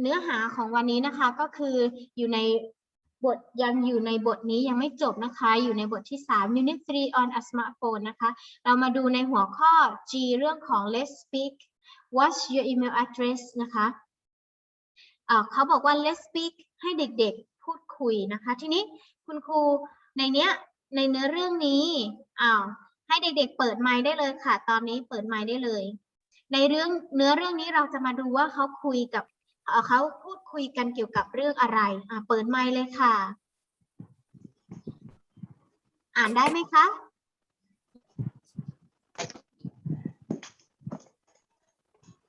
เนื้อหาของวันนี้นะคะก็คืออยู่ในบทยังอยู่ในบทนี้ยังไม่จบนะคะ อยู่ในบทที่ 3 Unit 3 on a smartphone นะคะ เรามาดูในหัวข้อ G เรื่องของ Let's speak What's your email address นะคะอ่าเขาบอกว่า Let's speak ให้เด็กๆพูดคุยนะคะ ทีนี้คุณครูในเนี้ยในเนื้อเรื่องนี้อ้าวให้เด็กๆเปิดไมค์ได้เลยค่ะ ตอนนี้เปิดไมค์ได้เลย ในเรื่องเนื้อเรื่องนี้เราจะมาดูว่าเขาคุยกับ เอ่อเขาพูดคุยกันเกี่ยวกับเรื่องอะไรอ่าเปิดไมค์เลยค่ะ อ่านได้ไหมคะ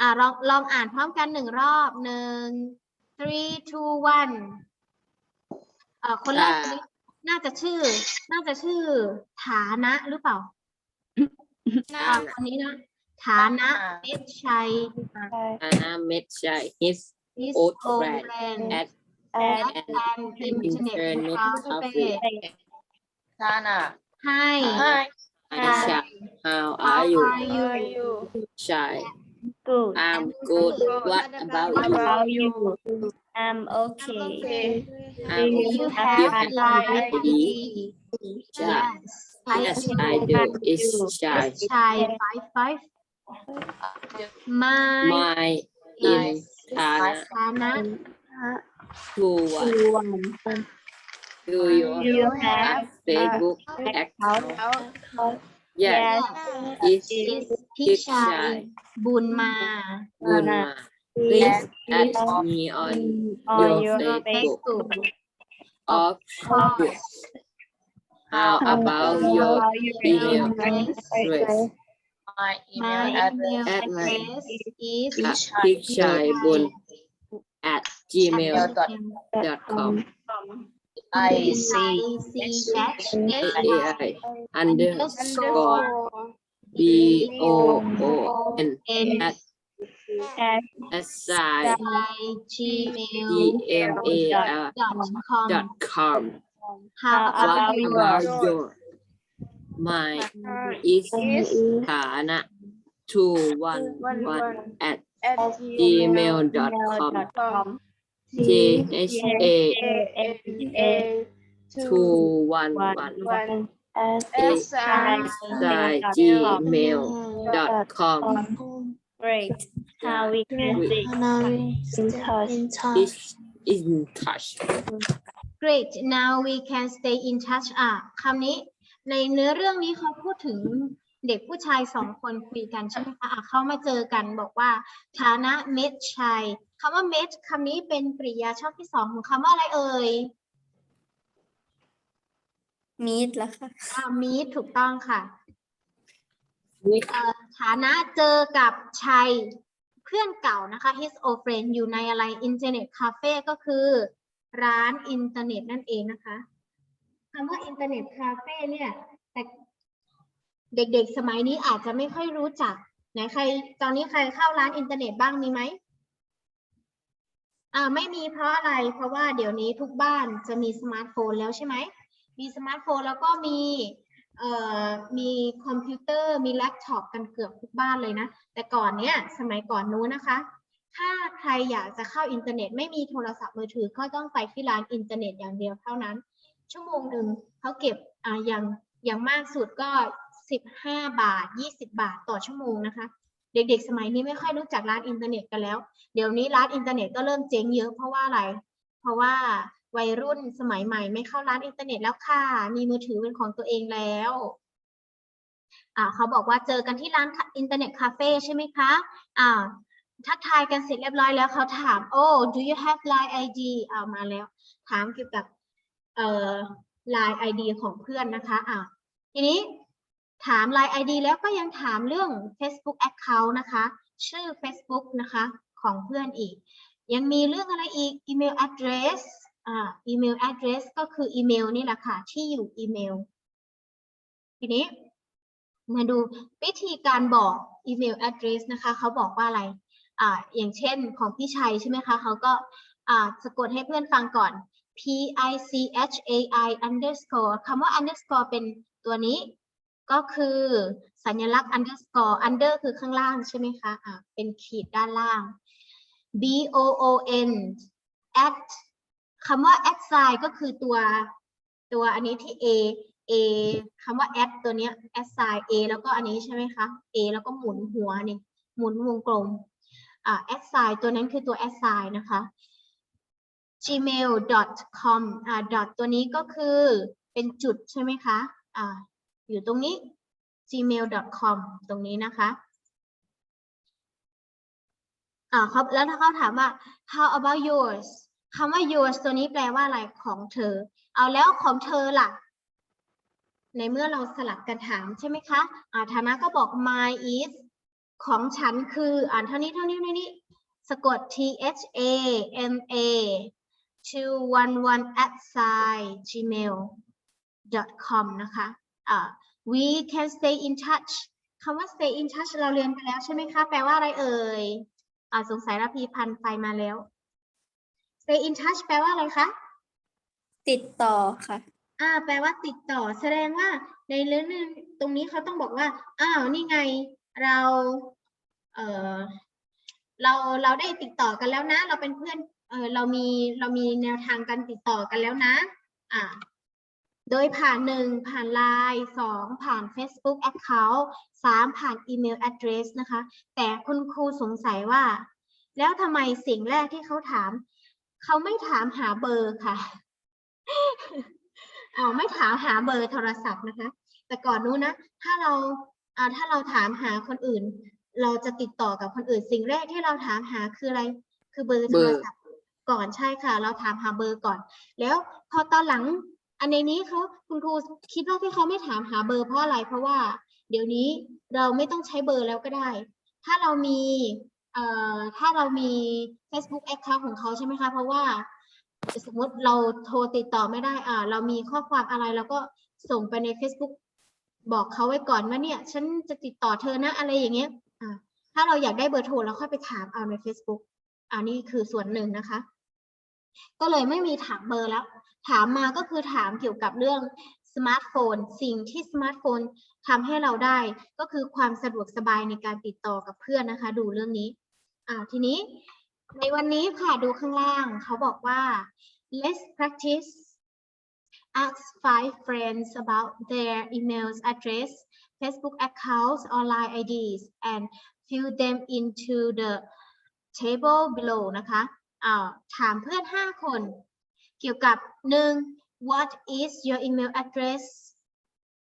อ่าลองลองอ่านพร้อมกันหนึ่งรอบหนึ่ง three two one เอ่อคนแรกคนนี้น่าจะชื่อ น่าจะชื่อ ฐานะหรือเปล่าอ่าคนนี้นะฐานะเอชชัย Anna met Shai his is Old old friend friend at at an an internet internet cafe cafe. Sana. ให้ Hi. Hi Shai, how how are you? are you Shai, Good. I'm good. What about What you? about you? I'm okay. I'm do you you have have line ID? Shai, yes yes I do. It's Shai. ชาย five five my My in Thana ฐานะ two one. one. Do you You have have Facebook account? Yes, Yes. it's is พี่ Big ชาย Shai. บุญมา Gunma. Please add me on On your your Facebook. Facebook Of course. How about your email address? My my email address. email At my- address is at pikshaibun at gmail.com. I I see. C dash H AI underscore B O O N N at At assign I Gmail D M A R dot com dot com. How What about yours? about your? My is Thana two one one at gmail.com. J H A two one one at gmail.com. Great. How we can stay in touch. Is in touch. Great now we can stay in touch อ่ะคำนี้ ในเนื้อเรื่องนี้เขาพูดถึงเด็กผู้ชายสองคนคุยกันใช่ไหมคะอะเขามาเจอกันบอกว่าฐานะเมทชัยคำว่าเมทคำนี้เป็นกริยาชอบที่สองของคำว่าอะไรเอ่ย Meet แล้วค่ะอ่ามีถูกต้องค่ะ Meet เอ่อฐานะเจอกับชัยเพื่อนเก่านะคะ his old friend อยู่ในอะไรอินเทอร์เน็ตคาเฟ่ก็คือ ร้านอินเทอร์เน็ตนั่นเองนะคะ คำว่าอินเทอร์เน็ตคาเฟ่เนี่ยแต่เด็กๆ สมัยนี้อาจจะไม่ค่อยรู้จักไหนใคร ตอนนี้ใครเข้าร้านอินเทอร์เน็ตบ้างมีไหมอ่าไม่มีเพราะอะไรเพราะว่าเดี๋ยวนี้ทุกบ้านจะมีสมาร์ทโฟนแล้วใช่ไหมมีสมาร์ทโฟนแล้วก็มีเอ่อมีคอมพิวเตอร์มีแล็ปท็อปกันเกือบทุกบ้านเลยนะ แต่ก่อนเนี้ยสมัยก่อนนู้นนะคะ ถ้าใครอยากจะเข้าอินเทอร์เน็ต ไม่มีโทรศัพท์มือถือก็ต้องไปที่ร้านอินเทอร์เน็ตอย่างเดียวเท่านั้น ชั่วโมงหนึ่งเขาเก็บอ่าอย่างอย่างมากสุดก็สิบห้าบาทยี่สิบาทต่อชั่วโมงนะคะ เด็กๆ สมัยนี้ไม่ค่อยรู้จักร้านอินเทอร์เน็ตกันแล้ว เดี๋ยวนี้ร้านอินเทอร์เน็ตก็เริ่มเจ๊งเยอะเพราะว่าอะไร เพราะว่าวัยรุ่นสมัยใหม่ไม่เข้าร้านอินเทอร์เน็ตแล้วค่ะ มีมือถือเป็นของตัวเองแล้วอ่าเขาบอกว่าเจอกันที่ร้านอินเทอร์เน็ตคาเฟ่ใช่ไหมคะอ่าทักทายกันเสร็จเรียบร้อยแล้วเขาถาม โอ้ do you have line ID อ่ามาแล้ว ถามเกี่ยวกับ เอ่อ line ID ของเพื่อนนะคะอ่าทีนี้ถาม line ID แล้วก็ยังถามเรื่อง Facebook account นะคะ ชื่อ Facebook นะคะของเพื่อนอีก ยังมีเรื่องอะไรอีก email address อ่า email address ก็คืออีเมลนี่แหละค่ะ ที่อยู่อีเมล ทีนี้ มาดูวิธีการบอกอีเมล address นะคะเขาบอกว่าอะไรอ่าอย่างเช่นของพี่ชัยใช่ไหมคะเขาก็อ่าสะกดให้เพื่อนฟังก่อน p i c h a i underscore คำว่า underscore เป็นตัวนี้ ก็คือสัญลักษณ์ underscore under คือข้างล่างใช่ไหมคะอ่าเป็นขีดด้านล่าง B O O N at คำว่า at sign ก็คือตัวตัวอันนี้ที่ A A คำว่า at ตัวเนี้ย at sign A แล้วก็อันนี้ใช่ไหมคะ A แล้วก็หมุนหัวนี่หมุนวงกลมอ่า at sign ตัวนั้นคือตัว at sign นะคะ gmail.com อ่า dot ตัวนี้ก็คือเป็นจุดใช่ไหมคะอ่าอยู่ตรงนี้ gmail.com ตรงนี้นะคะอ่าครับแล้วถ้าเขาถามว่า how about yours คำว่า yours ตัวนี้แปลว่าอะไรของเธอ เอาแล้วของเธอล่ะ ในเมื่อเราสลับกันถามใช่ไหมคะอ่าธนาก็บอก my is ของฉันคืออ่านเท่านี้เท่านี้เท่านี้สะกด t h a m a 211 at sign gmail dot com นะคะอ่า we can stay in touch คำว่า stay in touch เราเรียนไปแล้วใช่ไหมคะ แปลว่าอะไรเอ่ยอ่าสงสัยระพีพันธ์ไฟมาแล้ว stay in touch แปลว่าอะไรคะ ติดต่อค่ะ อ่า แปลว่าติดต่อ แสดงว่าในเรื่องนึงตรงนี้เขาต้องบอกว่า อ้าว นี่ไง เรา เออเรา เราได้ติดต่อกันแล้วนะ เราเป็นเพื่อน เออเรามีเรามีแนวทางการติดต่อกันแล้วนะอ่าโดยผ่านหนึ่งผ่านไลน์สองผ่าน Facebook Account สามผ่านอีเมล address นะคะ แต่คุณครูสงสัยว่า แล้วทำไมสิ่งแรกที่เขาถาม เขาไม่ถามหาเบอร์ค่ะอ่าไม่ถามหาเบอร์โทรศัพท์นะคะ แต่ก่อนนู้นนะ ถ้าเราอ่าถ้าเราถามหาคนอื่น เราจะติดต่อกับคนอื่น สิ่งแรกที่เราถามหาคืออะไร คือเบอร์โทรศัพท์ ก่อนใช่ค่ะ เราถามหาเบอร์ก่อน แล้วพอตอนหลังอันในนี้เขาคุณครูคิดว่าที่เขาไม่ถามหาเบอร์เพราะอะไรเพราะว่า เดี๋ยวนี้เราไม่ต้องใช้เบอร์แล้วก็ได้ ถ้าเรามีเอ่อถ้าเรามี Facebook Account ของเขาใช่ไหมคะ เพราะว่า สมมติเราโทรติดต่อไม่ได้อ่าเรามีข้อความอะไรเราก็ส่งไปใน Facebook บอกเขาไว้ก่อนว่าเนี่ย ฉันจะติดต่อเธอนะอะไรอย่างเงี้ยอ่าถ้าเราอยากได้เบอร์โทรเราค่อยไปถามเอาใน Facebook อันนี้คือส่วนหนึ่งนะคะ ก็เลยไม่มีถามเบอร์แล้ว ถามมาก็คือถามเกี่ยวกับเรื่องสมาร์ทโฟน สิ่งที่สมาร์ทโฟนทำให้เราได้ก็คือความสะดวกสบายในการติดต่อกับเพื่อนนะคะ ดูเรื่องนี้อ่าทีนี้ในวันนี้ค่ะดูข้างล่างเขาบอกว่า let's practice ask five friends about their emails address Facebook accounts online IDs and fill them into the table below นะคะอ่าถามเพื่อนห้าคน เกี่ยวกับหนึ่ง what is your email address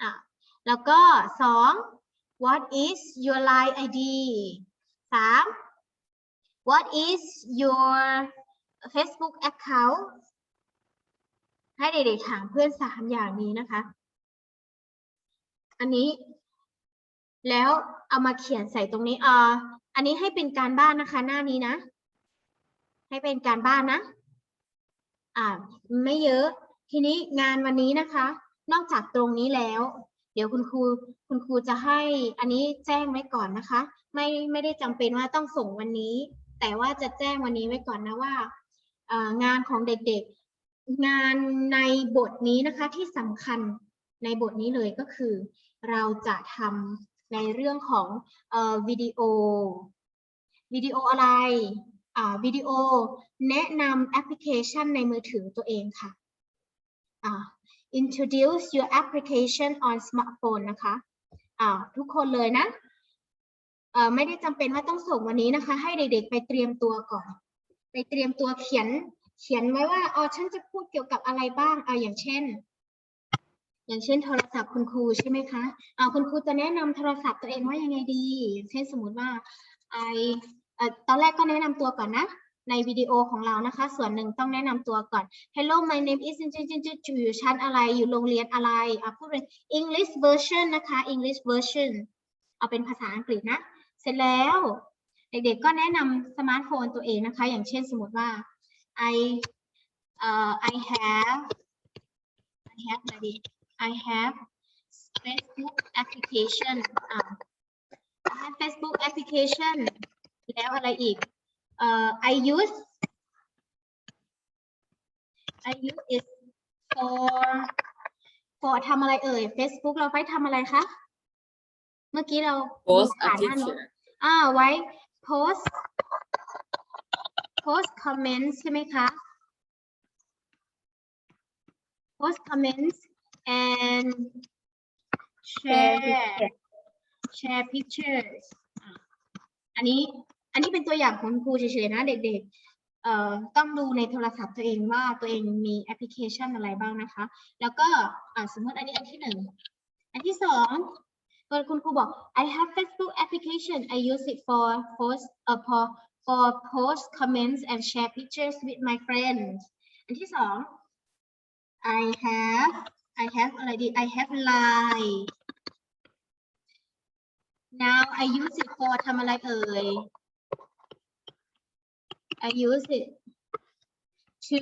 อ่าแล้วก็สอง what is your line ID สาม What is your Facebook account ให้เด็กๆถามเพื่อนสามอย่างนี้นะคะ อันนี้ แล้วเอามาเขียนใส่ตรงนี้อ่า อันนี้ให้เป็นการบ้านนะคะ หน้านี้นะ ให้เป็นการบ้านนะ อ่า ไม่เยอะ ทีนี้งานวันนี้นะคะ นอกจากตรงนี้แล้ว เดี๋ยวคุณครูคุณครูจะให้ อันนี้แจ้งไว้ก่อนนะคะ ไม่ไม่ได้จำเป็นว่าต้องส่งวันนี้ แต่ว่าจะแจ้งวันนี้ไว้ก่อนนะว่าอ่องานของเด็กๆ งานในบทนี้นะคะที่สำคัญในบทนี้เลยก็คือ เราจะทำ ในเรื่องของอวิดีโอวิดีโออะไรวิดีโอแนะนำแอปพลิเคชันในมือถือตัวเองค่ะ introduce your application on smartphone นะคะทุกคนเลยนะเอ่อไม่ได้จำเป็นว่าต้องส่งวันนี้นะคะ ให้เด็กๆไปเตรียมตัวก่อน ไปเตรียมตัวเขียน เขียนไว้ว่าอ๋อฉันจะพูดเกี่ยวกับอะไรบ้างอ่าอย่างเช่น อย่างเช่นโทรศัพท์คุณครูใช่ไหมคะอ่าคุณครูจะแนะนำโทรศัพท์ตัวเองว่ายังไงดี อย่างเช่นสมมติว่าไอตอนแรกก็แนะนำตัวก่อนนะ ในวิดีโอของเรานะคะ ส่วนหนึ่งต้องแนะนำตัวก่อน Hello my name is อยู่ชั้นอะไรอยู่โรงเรียนอะไรอะพูดเป็น English version นะคะ English version เอาเป็นภาษาอังกฤษนะ เสร็จแล้ว เด็กๆก็แนะนำสมาร์ทโฟนตัวเองนะคะ อย่างเช่นสมมติว่า I เอ่อ I have I have อะไรดี I have Facebook application อ่า I have Facebook application แล้วอะไรอีกเอ่อ I use I use it for for ทำอะไรเอ่ย Facebook เราไปทำอะไรคะ เมื่อกี้เรา Post ผ่านหน้าโน้ต article อ่าไว้โพส post comments ใช่ไหมคะ post comments and share share pictures อะอันนี้อันนี้เป็นตัวอย่างของครูเฉยๆนะเด็กๆเอ่อต้องดูในโทรศัพท์ตัวเองว่าตัวเองมีแอปพลิเคชันอะไรบ้างนะคะ แล้วก็อะสมมติอันนี้อันที่หนึ่งอันที่สองตอนคุณครูบอก I have Facebook application I use it for post เอ่อ for for post comments and share pictures with my friends อันที่สอง I have I have อะไรดี I have Line now I use it for ทำอะไรเอ่ย I use it to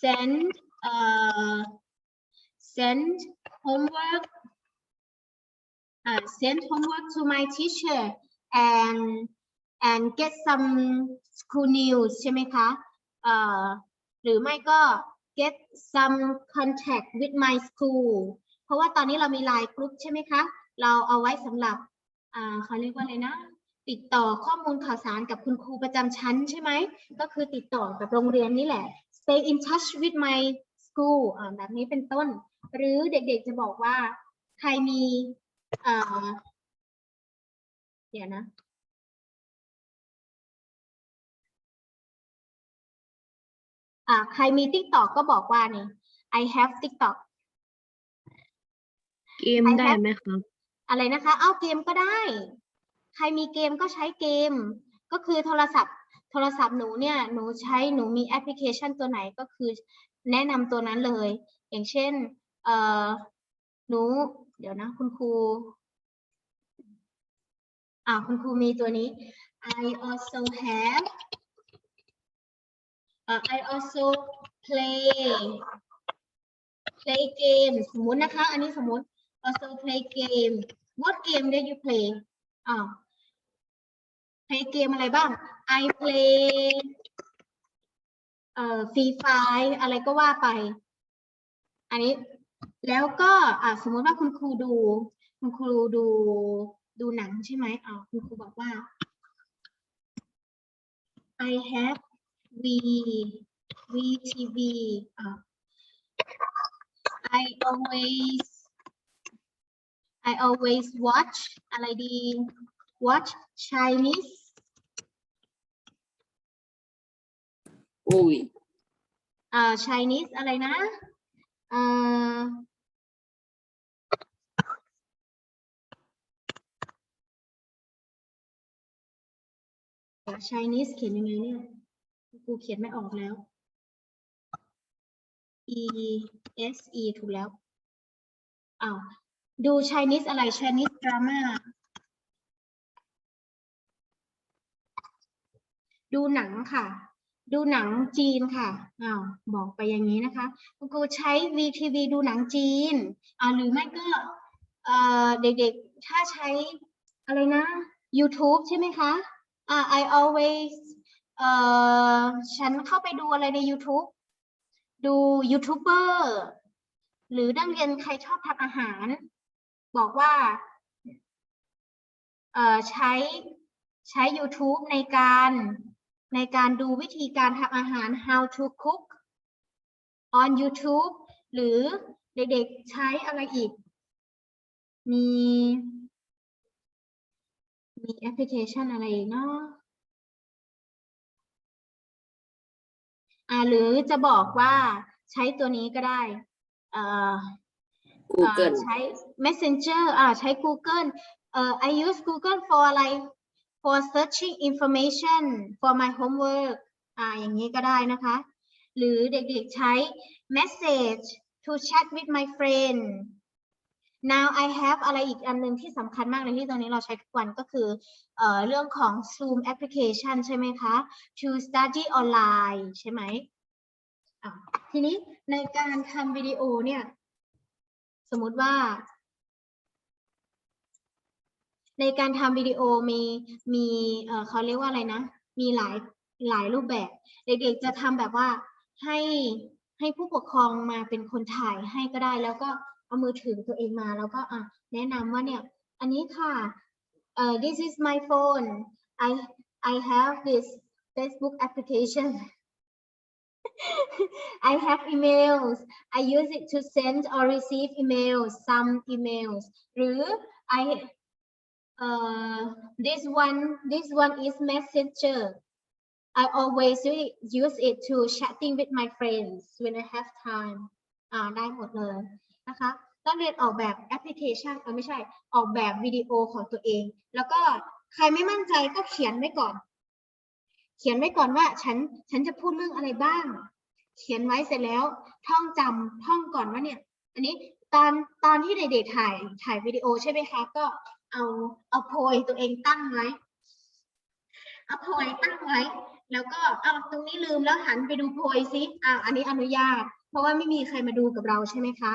send uh send homework uh, send homework to my teacher and and get some school news ใช่ไหมคะเอ่อหรือไม่ก็ get some contact with my school เพราะว่าตอนนี้เรามีไลน์กรุ๊ปใช่ไหมคะ เราเอาไว้สำหรับอ่าเขาเรียกว่าอะไรนะ ติดต่อข้อมูลข่าวสารกับคุณครูประจำชั้นใช่ไหม ก็คือติดต่อกับโรงเรียนนี่แหละ stay in touch with my school อ่าแบบนี้เป็นต้น หรือเด็กๆจะบอกว่าใครมีอ่อเดี๋ยวนะ อ่าใครมี TikTok ก็บอกว่านี่ I have TikTok เกมได้ไหมครับ อะไรนะคะ เอาเกมก็ได้ ใครมีเกมก็ใช้เกม ก็คือโทรศัพท์ โทรศัพท์หนูเนี่ย หนูใช้ หนูมีแอปพลิเคชันตัวไหนก็คือแนะนำตัวนั้นเลย อย่างเช่น เอ่อ หนู เดี๋ยวนะ คุณครู อ่าคุณครูมีตัวนี้ I also have เอ่อ I also play play game สมมตินะคะ อันนี้สมมติ also play game what game do you play อ่า play เกมอะไรบ้าง I play เอ่อ free fire อะไรก็ว่าไป อันนี้ แล้วก็อ่าสมมติว่าคุณครูดู คุณครูดูดูหนังใช่ไหมอ่าคุณครูบอกว่า I have V VTV อ่า I always I always watch อะไรดี watch Chinese โอ้ย อ่า Chinese อะไรนะเอ่อ เดี๋ยว Chinese เขียนยังไงเนี่ย กูเขียนไม่ออกแล้ว E S E ถูกแล้วอ้าวดู Chinese อะไร Chinese drama ดูหนังค่ะ ดูหนังจีนค่ะอ้าวบอกไปอย่างนี้นะคะคุณครูใช้ VTV ดูหนังจีนอ่าหรือไม่ก็เอ่อเด็กๆ ถ้าใช้อะไรนะ YouTube ใช่ไหมคะอ่า I always เออฉันเข้าไปดูอะไรใน YouTube ดูยูทูบเบอร์หรือนักเรียนใครชอบทำอาหาร บอกว่าเออใช้ใช้ YouTube ในการในการดูวิธีการทำอาหาร how to cook on YouTube หรือเด็กๆใช้อะไรอีก มี มีแอปพลิเคชันอะไรอีกเนาะ หรือจะบอกว่าใช้ตัวนี้ก็ได้ เอ่อกูเกิลอ่าใช้ Messenger อ่าใช้ Google เอ่อ I use Google for อะไร for searching information for my homework อ่าอย่างนี้ก็ได้นะคะ หรือเด็กๆใช้ message to chat with my friend now I have อะไรอีกอันหนึ่งที่สำคัญมากเลยที่ตรงนี้เราใช้ทุกวันก็คือเอ่อเรื่องของ Zoom application ใช่ไหมคะ to study online ใช่ไหม อะทีนี้ในการทำวิดีโอเนี่ย สมมติว่า ในการทำวิดีโอมีมีเออเขาเรียกว่าอะไรนะ มีหลายหลายรูปแบบ เด็กๆจะทำแบบว่าให้ให้ผู้ปกครองมาเป็นคนถ่ายให้ก็ได้ แล้วก็เอามือถือตัวเองมา แล้วก็อะแนะนำว่าเนี่ย อันนี้ค่ะเอ่อ this is my phone I I have this Facebook application I have emails I use it to send or receive emails some emails หรือ I uh this one this one is messenger I always use it to chatting with my friends when I have time อ่าได้หมดเลยนะคะต้องเรียนออกแบบแอปพลิเคชันเออไม่ใช่ออกแบบวิดีโอของตัวเอง แล้วก็ใครไม่มั่นใจก็เขียนไว้ก่อน ขียนไว้ก่อนว่าฉันฉันจะพูดเรื่องอะไรบ้าง เขียนไว้เสร็จแล้วท่องจำท่องก่อนว่าเนี่ย อันนี้ตอนตอนที่เด็กๆถ่ายถ่ายวิดีโอใช่ไหมคะ ก็เอาเอาโพยตัวเองตั้งไว้เอาโพยตั้งไว้ แล้วก็เอาตรงนี้ลืมแล้วหันไปดูโพยซิอ่าอันนี้อนุญาต เพราะว่าไม่มีใครมาดูกับเราใช่ไหมคะ